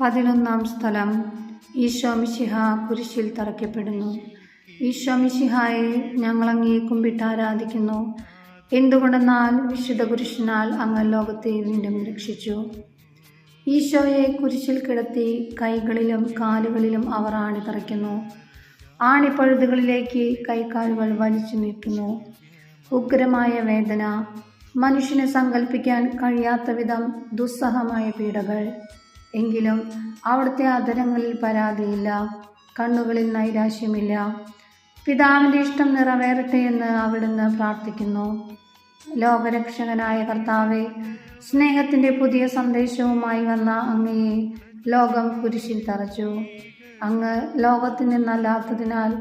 പതിനൊന്നാം സ്ഥലം. ഈശോമിശിഹ കുരിശിൽ തറയ്ക്കപ്പെടുന്നു. ഈശോമിശിഹായെ ഞങ്ങൾ അങ്ങേ കുമ്പിട്ട് ആരാധിക്കുന്നു. എന്തുകൊണ്ടെന്നാൽ വിശുദ്ധ കുരിശിനാൽ അങ്ങ് ലോകത്തെ വീണ്ടും രക്ഷിച്ചു. ഈശോയെ കുരിശിൽ കിടത്തി കൈകളിലും കാലുകളിലും അവർ ആണി തറയ്ക്കുന്നു. ആണിപ്പഴുതുകളിലേക്ക് കൈക്കാലുകൾ വലിച്ചു നീട്ടുന്നു. ഉഗ്രമായ വേദന മനുഷ്യനെ സങ്കല്പിക്കാൻ കഴിയാത്ത വിധം ദുസ്സഹമായ പീഡകൾ. എങ്കിലും അവിടുത്തെ അധരങ്ങളിൽ പരാതിയില്ല കണ്ണുകളിൽ നൈരാശ്യമില്ല. പിതാവിന്റെ ഇഷ്ടം നിറവേറട്ടെ എന്ന് അവിടുന്ന് പ്രാർത്ഥിക്കുന്നു. ലോകരക്ഷകനായ കർത്താവെ സ്നേഹത്തിന്റെ പുതിയ സന്ദേശവുമായി വന്ന അങ്ങയെ ലോകം കുരിശിൽ തറച്ചു. അങ്ങ് ലോകത്തിൽ നിന്നല്ലാത്തതിനാൽ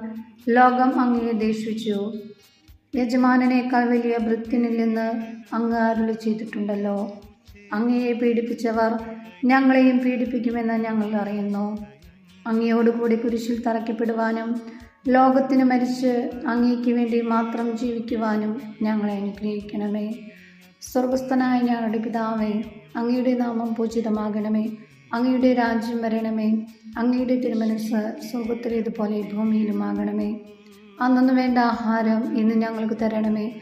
ലോകം അങ്ങയെ ദേഷിച്ചു യജമാനേക്കാൾ വലിയ നിന്ന് അങ്ങ് അരുളി ചെയ്തിട്ടുണ്ടല്ലോ അങ്ങയെ പീഡിപ്പിച്ചവർ ഞങ്ങളെയും പീഡിപ്പിക്കുമെന്ന് ഞങ്ങൾ അറിയുന്നു. അങ്ങയോടുകൂടി കുരിശിൽ തറയ്ക്കപ്പെടുവാനും ലോകത്തിന് മരിച്ച് അങ്ങേക്ക് വേണ്ടി മാത്രം ജീവിക്കുവാനും ഞങ്ങളെ അനുഗ്രഹിക്കണമേ. സ്വർഗസ്ഥനായ ഞങ്ങളുടെ പിതാവേ അങ്ങയുടെ നാമം പൂജിതമാകണമേ. അങ്ങയുടെ രാജ്യം വരണമേ. അങ്ങയുടെ തിരുമനസ് സ്വർഗത്തിലേതുപോലെ ഭൂമിയിലുമാകണമേ. അന്നു വേണ്ട ആഹാരം ഇന്ന് ഞങ്ങൾക്ക് തരണമേ.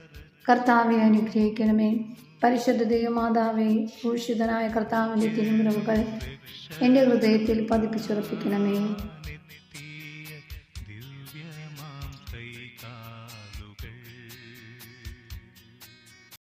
കർത്താവെ അനുഗ്രഹിക്കണമേ. പരിശുദ്ധ ദൈവമാതാവെ ഭൂഷിതനായ കർത്താവിന്റെ തിരുമുറവുകൾ എന്റെ ഹൃദയത്തിൽ പതിപ്പിച്ചുറപ്പിക്കണമേ.